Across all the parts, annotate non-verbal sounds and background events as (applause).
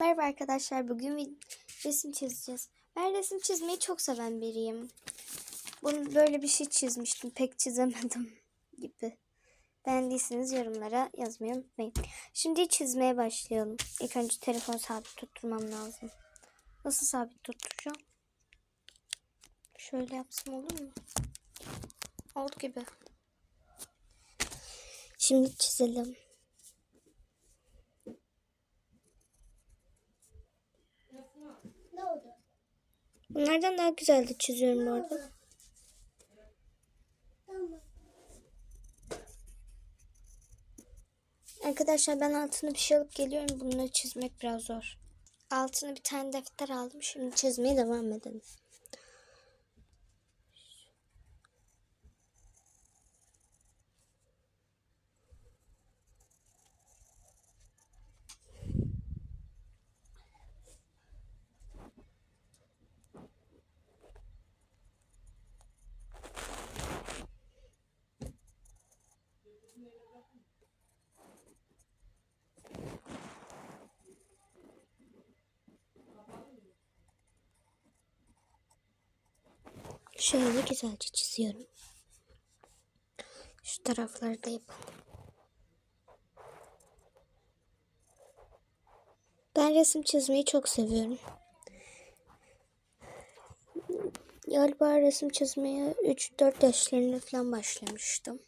Merhaba arkadaşlar. Bugün resim çizeceğiz. Ben resim çizmeyi çok seven biriyim. Bunu böyle bir şey çizmiştim. Pek çizemedim (laughs) gibi. Beğendiyseniz yorumlara yazmayı unutmayın. Şimdi çizmeye başlayalım. İlk önce telefon sabit tutturmam lazım. Nasıl sabit tutturacağım? Şöyle yapsam olur mu? Oldu gibi. Şimdi çizelim. Bunlardan daha güzel de çiziyorum bu arada. Arkadaşlar ben altına bir şey alıp geliyorum. Bunları çizmek biraz zor. Altına bir tane defter aldım. Şimdi çizmeye devam edelim. Şöyle güzelce çiziyorum. Şu tarafları da yapalım. Ben resim çizmeyi çok seviyorum. Galiba resim çizmeye 3-4 yaşlarında falan başlamıştım.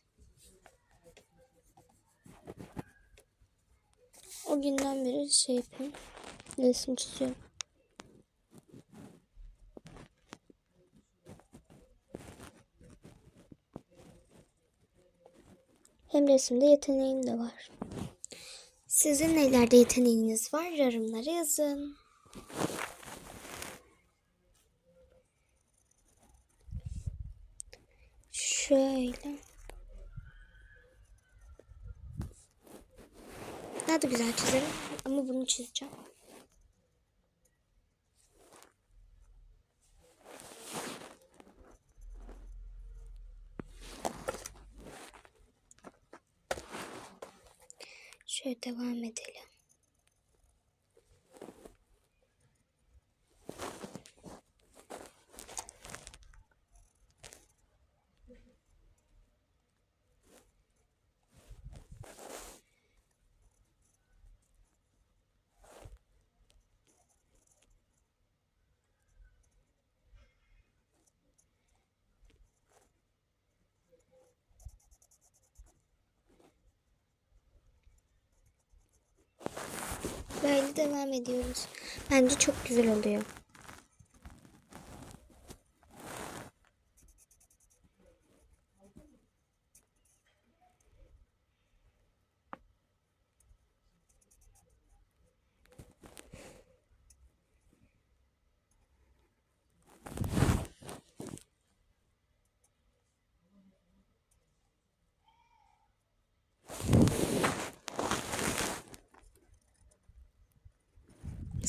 O günden beri şey yapıyorum. Resim çiziyorum. Hem resimde yeteneğim de var. Sizin nelerde yeteneğiniz var? Yorumlara yazın. Şöyle. Daha da güzel çizerim ama bunu çizeceğim. Şöyle devam edelim. Böyle devam ediyoruz. Bence çok güzel oluyor.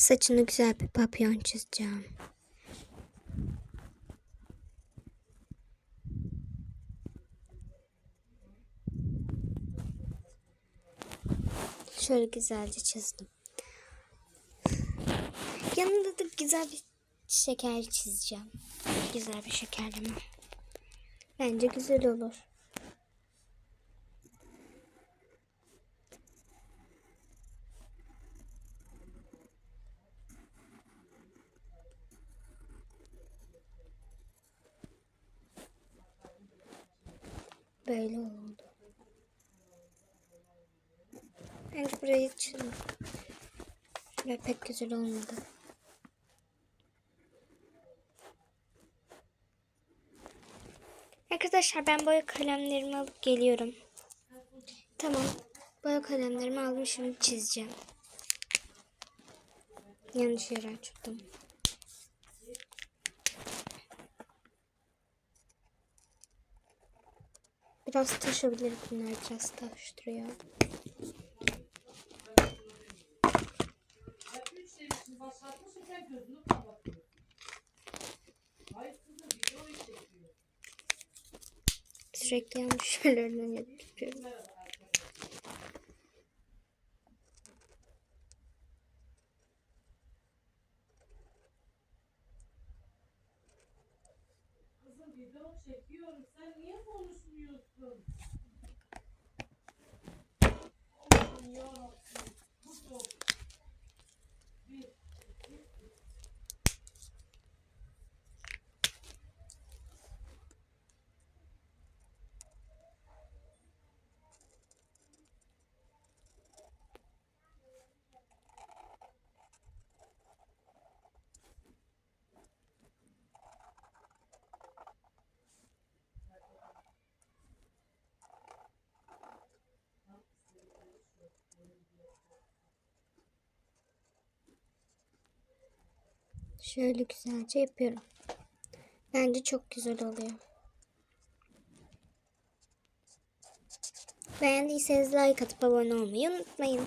Saçını güzel bir papyon çizeceğim. Şöyle güzelce çizdim. Yanında da güzel bir şeker çizeceğim. Güzel bir şekerleme. Bence güzel olur. Böyle oldu. Bence burayı çizdim. Şuraya pek güzel olmadı. Arkadaşlar ben boya kalemlerimi alıp geliyorum. Tamam. Boya kalemlerimi aldım şimdi çizeceğim. Yanlış yere açtım. Biraz taşabilir bunlar biraz taştırıyor. Sürekli yanlış şeylerden yapıyorum. Video çekiyorum. Sen niye konuşmuyorsun? Allah'ım Şöyle güzelce yapıyorum. Bence çok güzel oluyor. Beğendiyseniz like atıp abone olmayı unutmayın.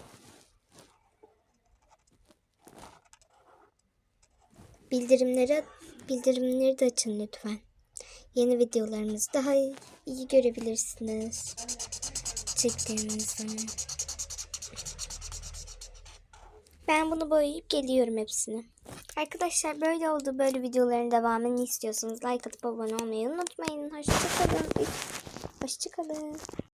Bildirimleri bildirimleri de açın lütfen. Yeni videolarımızı daha iyi görebilirsiniz. Çektiğimiz. Ben bunu boyayıp geliyorum hepsini. Arkadaşlar böyle oldu. Böyle videoların devamını istiyorsanız like atıp abone olmayı unutmayın. Hoşçakalın. Hoşçakalın.